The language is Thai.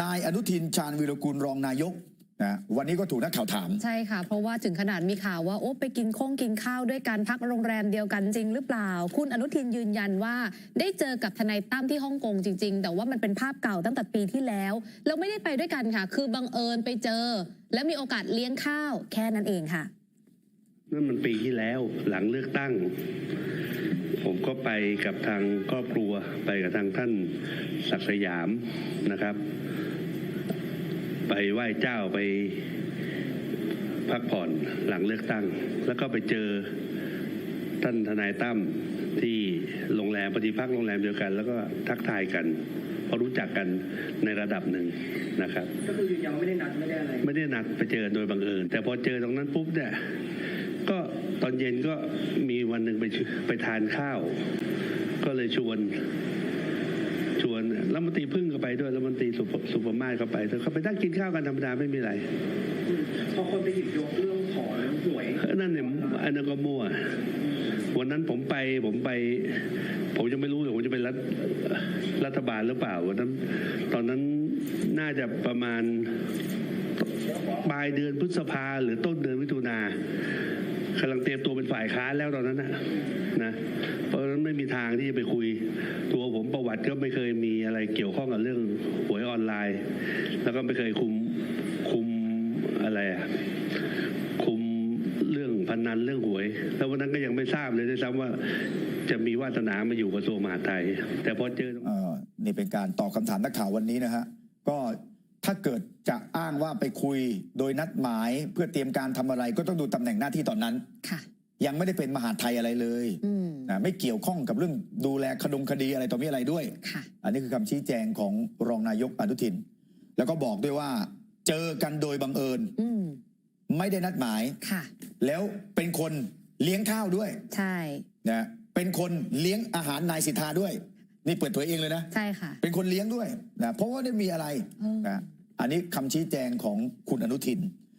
นายอนุทินชาญวิรกูลรองนายกนะวันนี้ก็ถูกนักข่าวถาม ใช่ค่ะ เพราะว่าถึงขนาดมีข่าวว่าโอ้ไปกินข้งกินข้าวด้วยกันพักโรงแรมเดียวกันจริงหรือเปล่า คุณอนุทินยืนยันว่า ได้เจอกับทนายตั้มที่ฮ่องกงจริง ๆ แต่ว่ามันเป็นภาพเก่าตั้งแต่ปีที่แล้วแล้วไม่ได้ไปด้วยกันค่ะ คือบังเอิญไปเจอ และมีโอกาสเลี้ยงข้าวแค่นั้นเองค่ะ นั่นมันปีที่แล้วหลังเลือกตั้ง ผมก็ไปกับทางครอบครัวไปกับทางท่านศักดิ์สยามนะครับ ไปไหว้เจ้าไปพักผ่อนหลังเลือกตั้ง แล้วก็ไปเจอท่านทนายตั้มที่โรงแรมปฏิพักษ์โรงแรมเดียวกัน แล้วก็ทักทายกันเพราะรู้จักกันในระดับหนึ่งนะครับ ก็คือยืนยันว่าไม่ได้นัดไม่ได้อะไรไม่ได้นัดไปเจอโดยบังเอิญแต่พอเจอตรงนั้นปุ๊บเนี่ย ก็ตอนเย็นก็มีวันหนึ่งไปชไปทานข้าว ก็เลยชวนชวนแล้วมันตรีพึ่งก็ไปด้วยแล้วมันตรีสุภสุภมาศก็ไปเธอเขาไปนั่งกินข้าวกันธรรมดาไม่มีอะไรอืมพอคนไปหยิบยกเรื่องถอนหวยเออนั่นเนี่ยอันนั้นก็มั่ว วันนั้นผมไปผมไป ผมยังไม่รู้เลยผมจะเป็นรัฐรัฐบาลหรือเปล่าวันนั้น ตอนนั้นน่าจะประมาณ ปลายเดือนพฤษภาหรือต้นเดือนมิถุนากำลังเตรียมตัวเป็นฝ่ายค้านแล้วตอนนั้นนะนะเพราะฉะนั้นไม่มีทางที่จะไปคุย ตัวผมประวัติก็ไม่เคยมีอะไรเกี่ยวข้องกับเรื่องหวยออนไลน์ แล้วก็ไม่เคยคุมคุมอะไรอะคุมเรื่องพนันเรื่องหวย แล้ววันนั้นก็ยังไม่ทราบเลยด้วยซ้ำว่าจะมีวาสนามาอยู่กระทรวงมหาดไทย แต่พอเจอเออนี่เป็นการตอบคำถามนักข่าววันนี้นะฮะก็ ถ้าเกิดจะอ้างว่าไปคุยโดยนัดหมายเพื่อเตรียมการทำอะไรก็ต้องดูตำแหน่งหน้าที่ตอนนั้นค่ะ ยังไม่ได้เป็นมหาดไทยอะไรเลยอืมนะไม่เกี่ยวข้องกับเรื่องดูแลคดงคดีอะไรต่อมีอะไรด้วยค่ะอันนี้คือคำชี้แจงของรองนายกอนุทิน แล้วก็บอกด้วยว่าเจอกันโดยบังเอิญอืมไม่ได้นัดหมายค่ะ แล้วเป็นคนเลี้ยงข้าวด้วย ใช่นะเป็นคนเลี้ยงอาหารนายสิทธาด้วย นี่เปิดเผยเองเลยนะ ใช่ค่ะ เป็นคนเลี้ยงด้วยนะเพราะว่าได้มีอะไรเออนะ อันนี้คำชี้แจงของคุณอนุทิน